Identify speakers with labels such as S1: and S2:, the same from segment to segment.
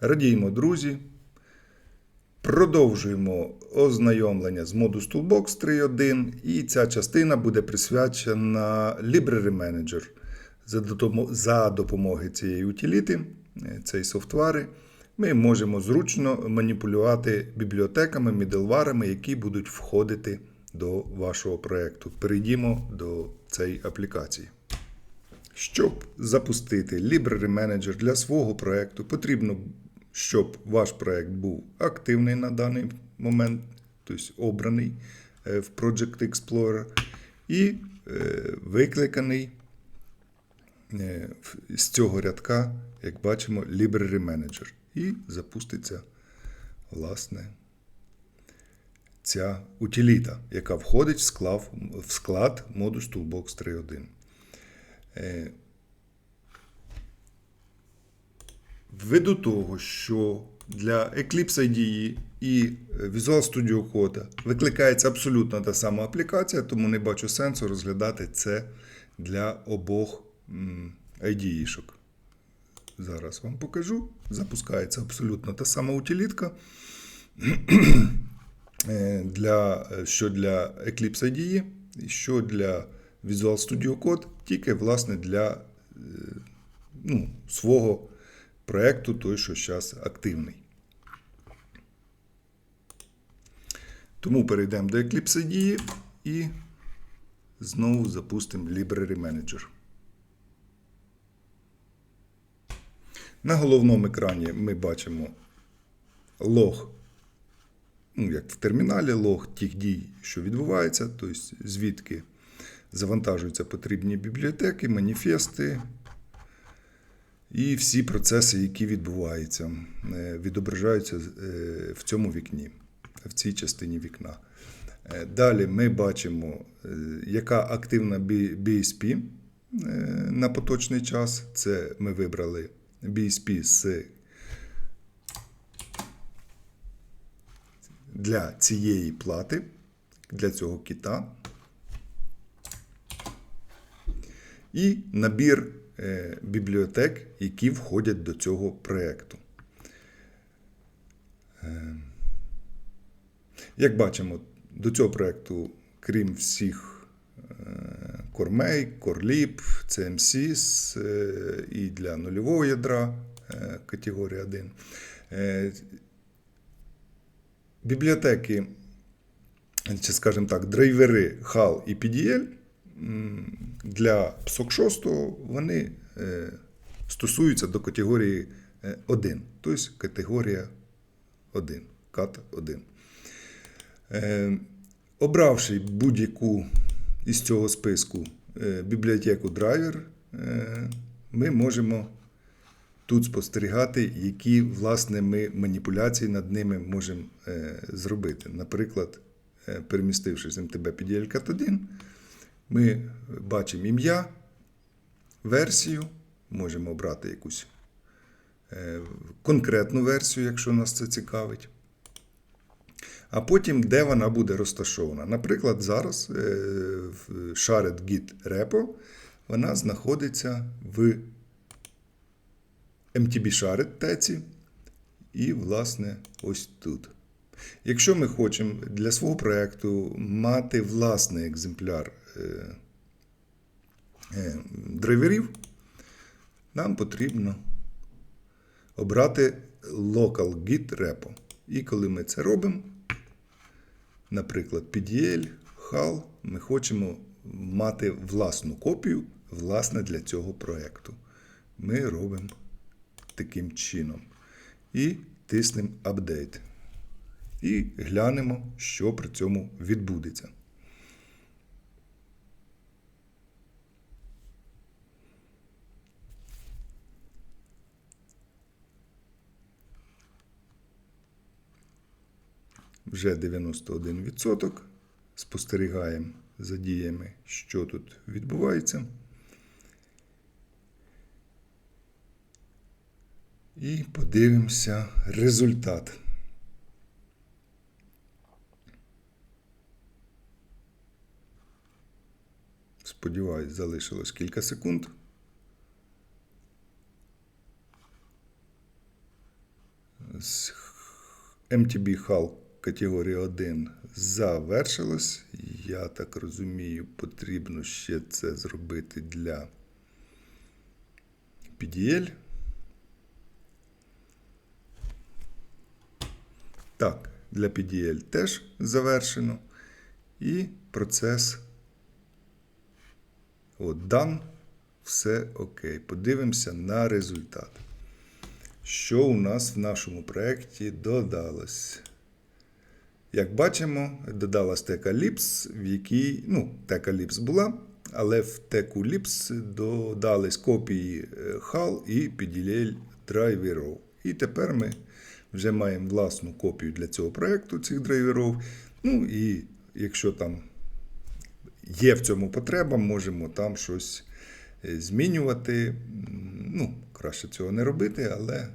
S1: Радіємо, друзі. Продовжуємо ознайомлення з Modus Toolbox 3.1, і ця частина буде присвячена Library Manager. За допомо- За допомогою цієї утиліти, е, цієї софтвари, ми можемо зручно маніпулювати бібліотеками, міделварами, які будуть входити до вашого проєкту. Перейдімо до цієї аплікації. Щоб запустити Library Manager для свого проєкту, потрібно, щоб ваш проєкт був активний на даний момент, тобто обраний е, в Project Explorer, і е, викликаний е, з цього рядка, як бачимо, Library Manager. І запуститься, власне, ця утиліта, яка входить в склад, Modus Toolbox 3.1. Е, Ввиду того, що для Eclipse IDE і Visual Studio Code викликається абсолютно та сама аплікація, тому не бачу сенсу розглядати це для обох м, IDE-шок. Зараз вам покажу. Запускається абсолютно та сама утилітка. Е, для, що для Eclipse IDE, що для Visual Studio Code, тільки власне для е, ну, свого проєкту, той, що зараз активний. Тому перейдемо до IDE і знову запустимо Library Manager. На головному екрані ми бачимо лог ну, як в терміналі, лог тих дій, що відбувається, тобто звідки завантажуються потрібні бібліотеки, маніфести і всі процеси, які відбуваються, е, відображаються е, в цьому вікні, в цій частині вікна. Е, Далі ми бачимо, яка активна BSP на поточний час. Це ми вибрали BSP з для цієї плати, для цього кита. І набір бібліотек, які входять до цього проєкту. Е, Як бачимо, до цього проєкту, крім всіх е, CoreMake, CoreLib, CMSIS е, і для нульового ядра е, категорія 1. е, Бібліотеки, чи, скажімо так, драйвери HAL і PDL для PSOC 6 вони е, стосуються до категорії е, 1, тобто категорія 1, CAT 1. Е, Обравши будь-яку із цього списку е, бібліотеку драйвер, е, ми можемо тут спостерігати, які власне ми маніпуляції над ними можемо е, зробити. Наприклад, е, перемістивши з МТБ PDL cat 1 ми бачимо ім'я, версію, можемо обрати якусь е, конкретну версію, якщо нас це цікавить. А потім, де вона буде розташована. Наприклад, зараз е, в Shared Git Repo вона знаходиться в MTB Shared теці і, власне, ось тут. Якщо ми хочемо для свого проєкту мати власний екземпляр драйверів, нам потрібно обрати Local Git Repo. І коли ми це робимо, наприклад, PDL, HAL, ми хочемо мати власну копію, власне, для цього проєкту. Ми робимо таким чином. І тиснемо Update. І глянемо, що при цьому відбудеться. Вже 91%. Спостерігаємо за діями, що тут відбувається. І подивимося результат. Сподіваюсь, залишилось кілька секунд. з MTB HAL категорії 1 завершилось. Я так розумію, потрібно ще це зробити для PDL. Так, для PDL теж завершено. І процес от, дан. Все окей. Подивимося на результат. Що у нас в нашому проєкті додалось? Як бачимо, додалась тека Lips, в якій, ну, тека Lips була, але в теку Lips додались копії е, HAL і PDL драйверів. І тепер ми вже маємо власну копію для цього проєкту цих драйверів. Ну і якщо там є в цьому потреба, можемо там щось е, змінювати. Ну, краще цього не робити, але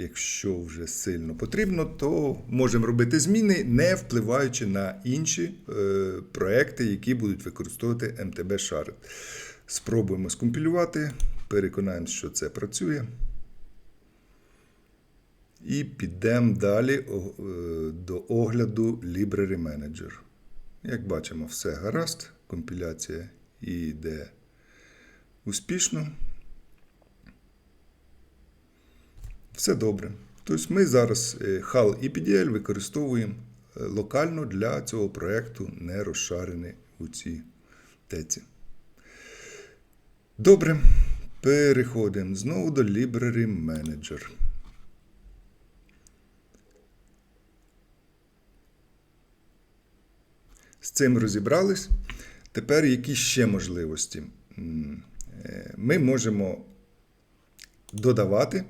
S1: якщо вже сильно потрібно, то можемо робити зміни, не впливаючи на інші е, проекти, які будуть використовувати MTB Shard. Спробуємо скомпілювати, переконаємося, що це працює. І підемо далі е, до огляду Library Manager. Як бачимо, все гаразд. Компіляція йде успішно. Все добре. Тобто ми зараз е, HAL і PDL використовуємо е, локально для цього проєкту, не розшарений у цій теці. Добре. Переходимо знову до Library Manager. З цим розібрались. Тепер які ще можливості? Е, Ми можемо додавати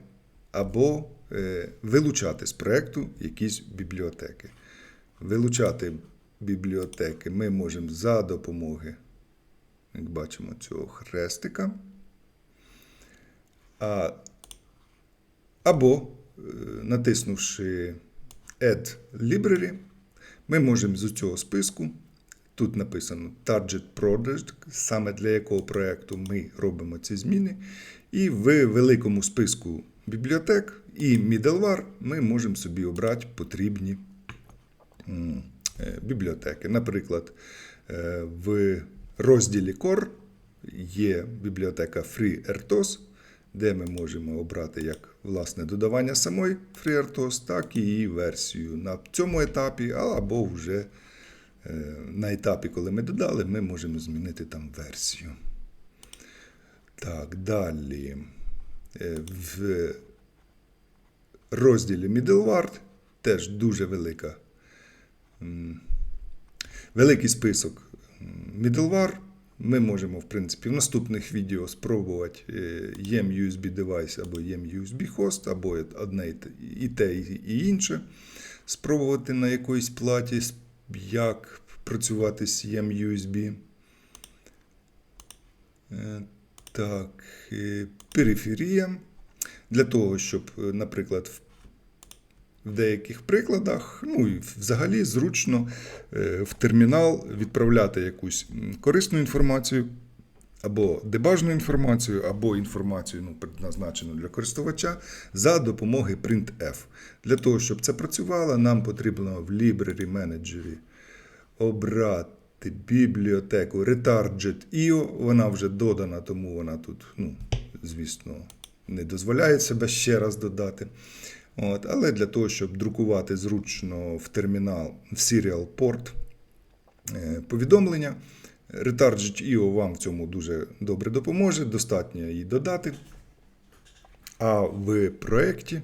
S1: або е, вилучати з проєкту якісь бібліотеки. Вилучати бібліотеки ми можемо за допомоги, як бачимо, цього хрестика. А, або е, натиснувши Add Library, ми можемо з цього списку. Тут написано Target Project, саме для якого проєкту ми робимо ці зміни. І в великому списку бібліотек і middleware ми можемо собі обрати потрібні е, бібліотеки. Наприклад, е, в розділі Core є бібліотека FreeRTOS, де ми можемо обрати як власне додавання самої FreeRTOS, так і її версію на цьому етапі, або вже е, на етапі, коли ми додали, ми можемо змінити там версію. Так, далі. Е, В розділі Middleware теж дуже велика, великий список middleware. Ми можемо, в принципі, в наступних відео спробувати е, YEM-USB девайс або YEM-USB host, або одне і те- і інше. Спробувати на якоїсь платі, як працювати з YEM-USB. Е, Так, е, периферія. Для того, щоб, е, наприклад, в деяких прикладах, ну і взагалі зручно е, в термінал відправляти якусь корисну інформацію, або дебажну інформацію, або інформацію, ну, предназначену для користувача, за допомогою printf. Для того, щоб це працювало, нам потрібно в Library Manager обрати бібліотеку Retarget.io. Вона вже додана, тому вона тут, ну, звісно, не дозволяє себе ще раз додати. От, але для того, щоб друкувати зручно в термінал в Serial Port е, повідомлення, Retarget.io вам в цьому дуже добре допоможе. Достатньо її додати. А в проєкті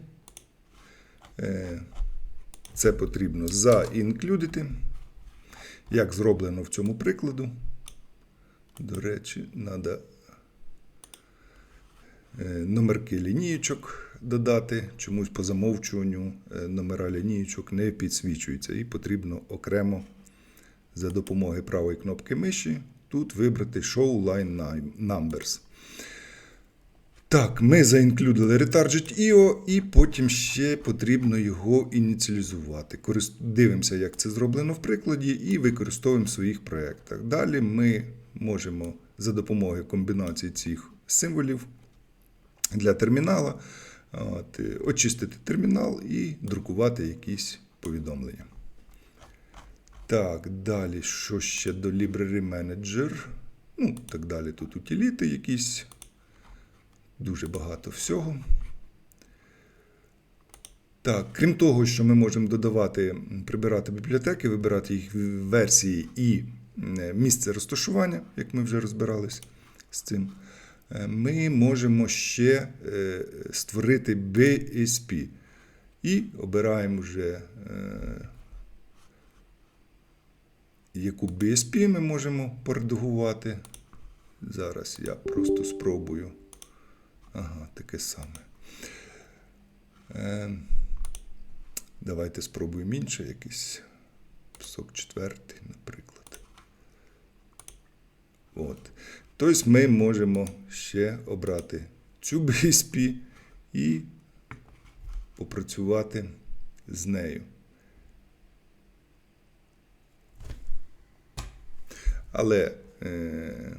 S1: е, це потрібно заінклюдити, як зроблено в цьому прикладу. До речі, треба номерки лінієчок додати. Чомусь по замовчуванню е, номера лінієчок не підсвічуються, і потрібно окремо за допомогою правої кнопки миші тут вибрати Show Line Numbers. Так, ми заінклюдили Retarget.io і потім ще потрібно його ініціалізувати. Дивимося, як це зроблено в прикладі, і використовуємо в своїх проєктах. Далі ми можемо за допомогою комбінації цих символів для термінала От, е, очистити термінал і друкувати якісь повідомлення. Так, далі, що ще до Library Manager? Ну, так далі. Тут утиліти якісь. Дуже багато всього. Так, крім того, що ми можемо додавати, прибирати бібліотеки, вибирати їх версії і е, місце розташування, як ми вже розбирались з цим, е, ми можемо ще е, створити BSP. І обираємо вже, яку BSP ми можемо поредагувати. Зараз я просто спробую. Ага, таке саме. Е, Давайте спробуємо інше, якийсь псок четвертий, наприклад. От. Тобто ми можемо ще обрати цю BSP і попрацювати з нею. Але е,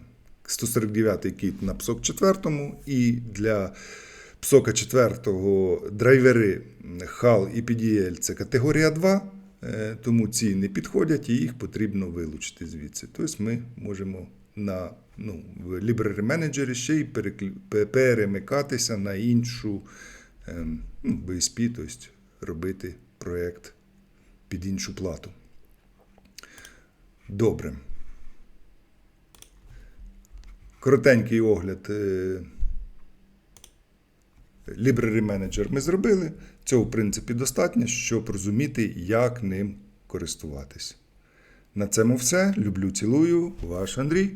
S1: 149 кіт на псок 4 і для псока 4 драйвери HAL і PDL це категорія 2, е, тому ці не підходять і їх потрібно вилучити звідси. Тобто ми можемо на ну, в Library Manager ще й перемикатися на іншу ем, ну, BSP, тобто робити проєкт під іншу плату. Добре. Коротенький огляд. е, Library Manager ми зробили. Цього, в принципі, достатньо, щоб розуміти, як ним користуватись. На цьому все. Люблю, цілую. Ваш Андрій.